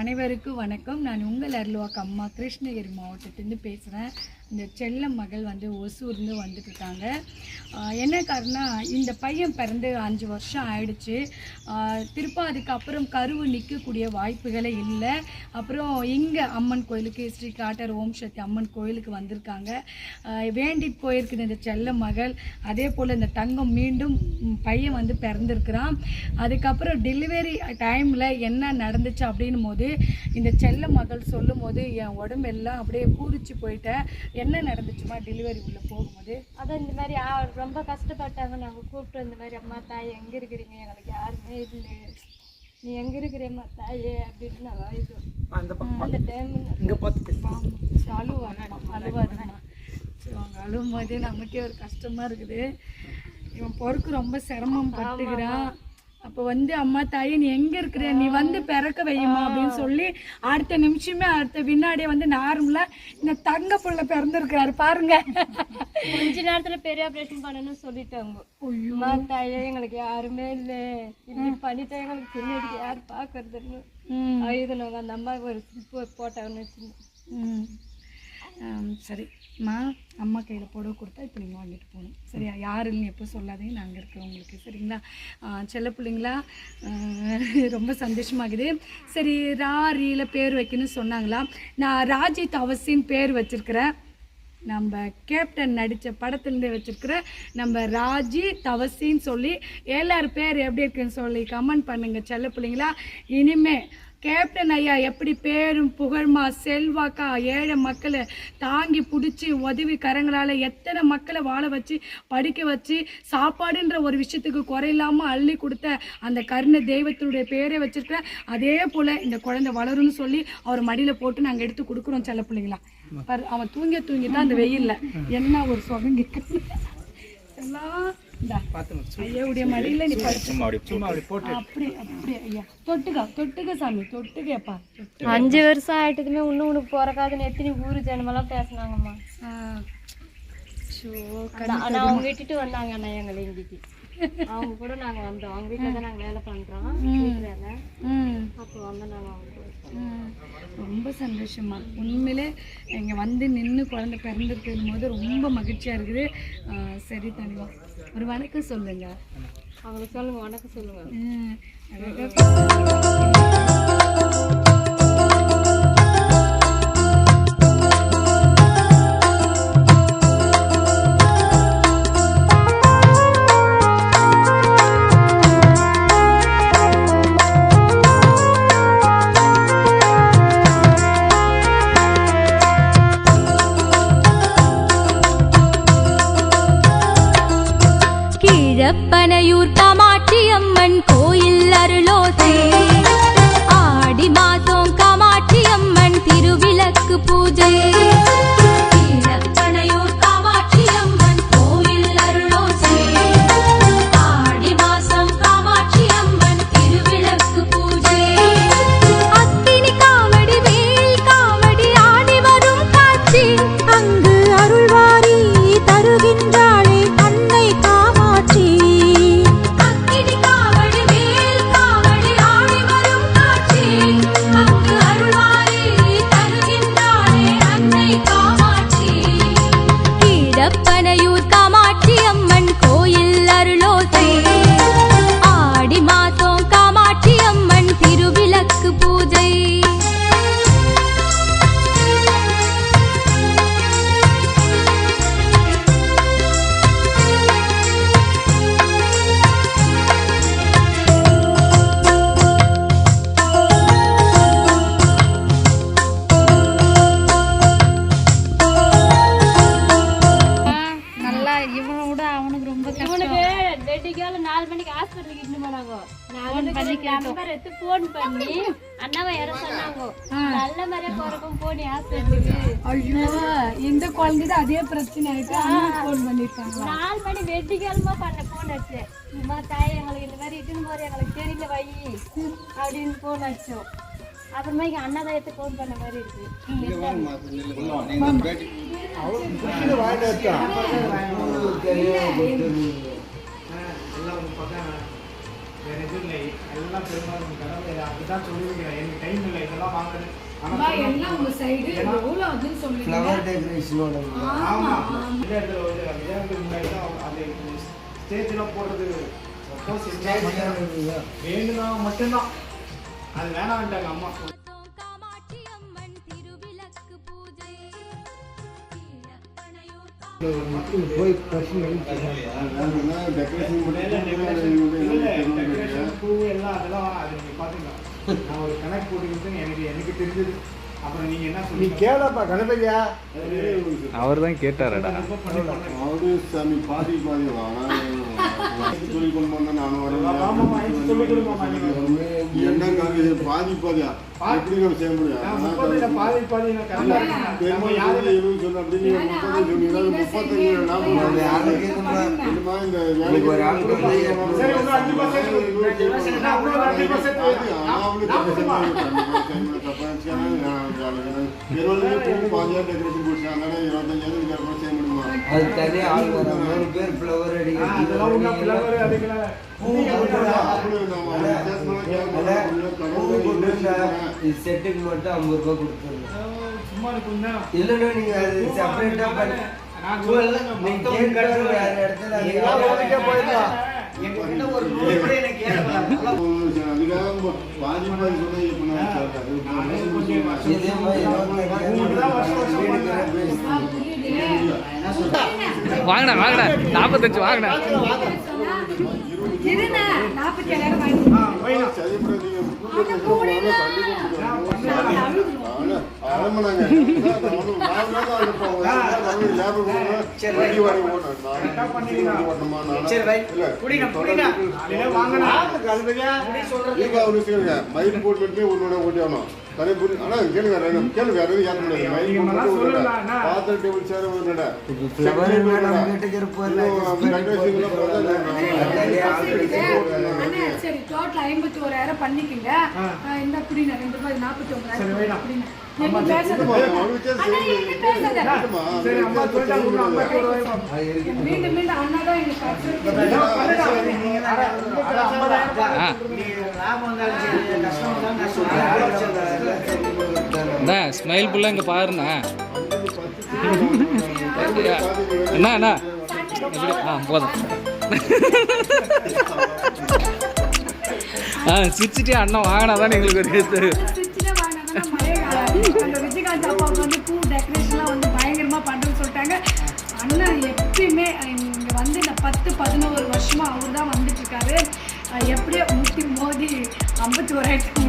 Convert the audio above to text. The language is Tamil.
அனைவருக்கும் வணக்கம். நான் உங்கள் அருள்வாக்கு அம்மா. கிருஷ்ணகிரி மாவட்டத்துலேருந்து பேசுகிறேன் இந்த செல்ல மகள் வந்து ஒசூர்ந்து வந்துட்டுருக்காங்க என்ன காரணம் இந்த பையன் பிறந்து அஞ்சு வருஷம் ஆயிடுச்சு. திருப்ப அதுக்கப்புறம் கருவு நிற்கக்கூடிய வாய்ப்புகளே இல்லை. அப்புறம் இங்கே அம்மன் கோயிலுக்கு ஸ்ரீ காட்டர் ஓம் சக்தி அம்மன் கோயிலுக்கு வந்திருக்காங்க. வேண்டி போயிருக்குது இந்த செல்ல மகள். அதே போல் இந்த தங்கம் மீண்டும் பையன் வந்து பிறந்திருக்கிறான். அதுக்கப்புறம் டெலிவரி டைமில் என்ன நடந்துச்சு அப்படின்னும் போது இந்த செல்ல மகள் சொல்லும் போது என் உடம்பெல்லாம் அப்படியே பூரிச்சு போயிட்டேன் என்ன நடந்துச்சுமா டெலிவரி உள்ள போகும்போது? அதான் இந்த மாதிரி ரொம்ப கஷ்டப்பட்டாங்க. நாங்கள் கூப்பிட்டு இந்த மாதிரி அம்மா தாய் எங்கே இருக்கிறீங்க? எங்களுக்கு யாருமே இல்லை. நீ எங்கே இருக்கிறேம்மா தாயே? அப்படின்னு இது அந்த டைம் இங்க பார்த்து அழுவாங்கம்மா அழுவாதுமா ஸோ அவங்க அழுவும் போது நமக்கே ஒரு கஷ்டமா இருக்குது. இவன் பொறுக்கு ரொம்ப சிரமம் பட்டுக்கிறான். அப்போ வந்து அம்மா தாயே நீ எங்க இருக்கிற? நீ வந்து பிறக்க வையுமா? அப்படின்னு சொல்லி அடுத்த நிமிஷமே அடுத்த வினாடியே வந்து நார்மலா இந்த தங்க புள்ள பிறந்திருக்கிறாரு. பாருங்க. கொஞ்ச நேரத்தில் பெரிய ஆப்ரேஷன் பண்ணணும்னு சொல்லிட்டாங்க. அம்மா தாயே எங்களுக்கு யாருமே இல்லை. இப்படி பண்ணிட்டா எங்களுக்கு பின்னாடி யார் பார்க்கறதுன்னு ம். அழுதுனவங்க அந்த அம்மா ஒரு சிப்பு போட்டாங்கன்னு வச்சுங்க சரி. அம்மா அம்மா கையில் புடவை கொடுத்தா இப்போ நீங்கள் வாங்கிட்டு போகணும். சரியா? யாருன்னு எப்போ சொல்லாதீங்க நாங்கள் இருக்கிறோம் உங்களுக்கு சரிங்களா செல்ல பிள்ளைங்களா ரொம்ப சந்தோஷமாகுது. சரி ராரியில் பேர் வைக்கணும்னு சொன்னாங்களா? நான் ராஜித் அவசின்னு பேர் வச்சுருக்கிறேன் நம்ம கேப்டன் நடித்த படத்துலேருந்து வச்சுருக்கிற நம்ம ராஜி தவசின்னு சொல்லி எல்லார் பேர் எப்படி இருக்குன்னு சொல்லி கமெண்ட் பண்ணுங்கள் செல்ல பிள்ளைங்களா. இனிமேல் கேப்டன் ஐயா எப்படி பேரும் புகழ்மா? செல்வாக்கா ஏழை மக்களை தாங்கி பிடிச்சி உதவி கரங்களால் எத்தனை மக்களை வாழ வச்சு படிக்க வச்சு சாப்பாடுன்ற ஒரு விஷயத்துக்கு குறையில்லாமல் அள்ளி கொடுத்த அந்த கருணை தெய்வத்தினுடைய பேரை வச்சிருக்கிறேன் அதே போல் இந்த குழந்தை வளரும்னு சொல்லி அவர் மடியில் போட்டு நாங்கள் எடுத்து கொடுக்குறோம் செல்ல பிள்ளைங்களா. அவன் தூங்கி தூங்கி தான் அந்த வெயில்ல. என்ன ஒரு சுகம் எல்லாம் ஐயாவுடைய மடியில நீ படுத்து. சும்மா அப்படி சும்மா அப்படி போட்டு. அப்படி அப்படி ஐயா. தொட்டுக்க தொட்டுக்க சாமி தொட்டுக்கப்பா தொட்டு அஞ்சு வருஷம் ஆயிட்டதுமே இன்னும் உனக்கு பிறக்காதுன்னு எத்தனை ஊர் ஜனமெல்லாம் பேசினாங்கம்மா. ஆனா அவங்க விட்டுட்டு வந்தாங்க அண்ணா எங்களை இங்கிட்டு அவங்க கூட நாங்க வந்தோம். அவங்க வீட்டுல தான் நாங்க வேலை பண்றோம். அப்போ வந்து நாங்க அவங்க கூட. ரொம்ப சந்தோஷமா. உண்மையிலே இங்க வந்து நின்று குழந்தை பிறந்திருக்கும் போது ரொம்ப மகிழ்ச்சியா இருக்குது. சரி தனிவா. ஒரு வணக்கம் சொல்லுங்க. அவங்களுக்கு சொல்லுங்க வணக்கம் சொல்லுங்க. ம், அழகா இட்டு போனாங்க நான் நம்பர் எடுத்து ஃபோன் பண்ணி அண்ணாவை யாரோ சொன்னாங்க. நல்ல மாதிரியா பிறக்கும் போனி ஹாஸ்பிட்டலுக்கு ஐயோ இந்த குழந்தைக்கு அதே பிரச்சனை ஆயிட்டு அம்மா ஃபோன் பண்ணிருக்காங்க நாலு மணி வெட்டிக்காலமா பண்ண ஃபோன் அடிச்சேன். அம்மா தாய் எங்களுக்கு இந்த மாதிரி இட்டுன்னு போற எங்களுக்கு தெரியல வை அப்படின்னு ஃபோன் அடிச்சோம். அப்புறமா இங்க அண்ணா தான் எடுத்து ஃபோன் பண்ண மாதிரி இருக்கு. வேற எதுவும் இல்லை. எல்லாம் பெருமாள் கடவுள். அதுதான் சொல்லியிருக்கிறேன் எனக்கு டைம் இல்லை. இதெல்லாம் வாங்குறது சொல்லுவீங்க டெக்கரேஷனோட ஆமா இந்த இடத்துல வந்து விளையாட்டுக்கு முன்னாடி தான் அந்த ஸ்டேஜ்லாம் போடுறது. சப்போஸ் வேணும்னா மட்டும்தான். அது வேணான்ட்டாங்க அம்மா. போய் பூ எல்லாம் அதெல்லாம் அது நீங்க பாத்துக்கலாம் நான் ஒரு கணக்கு போட்டுக்கிட்டு எனக்கு எனக்கு தெரிஞ்சது அப்புறம் நீங்க என்ன நீ கேளப்பா கணபதியா? அவர் தான் கேட்டாரடா. அவரு சாமி பாதி பாதி சொல்லி கொண்டு நானும் வரேன் ஆமாம்மா, இது சொல்லிக் எப்படி நம்ம செய்ய முடியும் நான் இருபது சொன்ன முப்பது முப்பத்தஞ்சு நாற்பது இந்த வேலைக்கு ஒரு ஆளுக்கு அஞ்சு percent கொடுங்க. நான் இன்னும் அஞ்சு percent அது தனியா ஆள் வர மூணு பேர் ஃப்ளவர் இது செட்டுக்கு மட்டும் ஐம்பது ரூபாய் கொடுத்துருங்க. இல்லைன்னா அது பண்ணி போயிடலாம் நூறு கூட எனக்கு கேட்கலாம் இதே மாதிரி வாங்கண்ணா வாங்கண்ணா நாற்பத்தஞ்சு வாங்கண்ணா மயில் போட்டு உன்னோட ஓட்டியானோ தனி புரி ஆனா கேளுங்க ரெண்டு கேளுங்க ரெண்டு யாரும் முடியாது மயில் நீங்க போட்டு சொல்லலாம், விடல அண்ணா. பாத்திர டேபிள் சேர் இருப்போம்ல அண்ணா சரி டோட்டல் ஐம்பத்தி ஓராயிரம் பண்ணிக்கங்க. இந்த குடிங்க ரெண்டு ரூபாய் நாற்பத்தி ஒன்பதாயிரம் மீண்டும் மீண்டும் அண்ணா தான் எங்களுக்கு ஸ்மைல் புள்ள இங்கே பாருண்ணா. அண்ணா அண்ணா. ஆ போதும். ஆ சிரிச்சிட்டே அண்ணன் வாங்கினா தான் எங்களுக்கு ஒரு பத்து பதினோரு வருஷமா அவர் தான் வந்துட்டு இருக்காரு. எப்படியோ முட்டி மோதி ஐம்பத்தி ஓராயிரத்துக்கு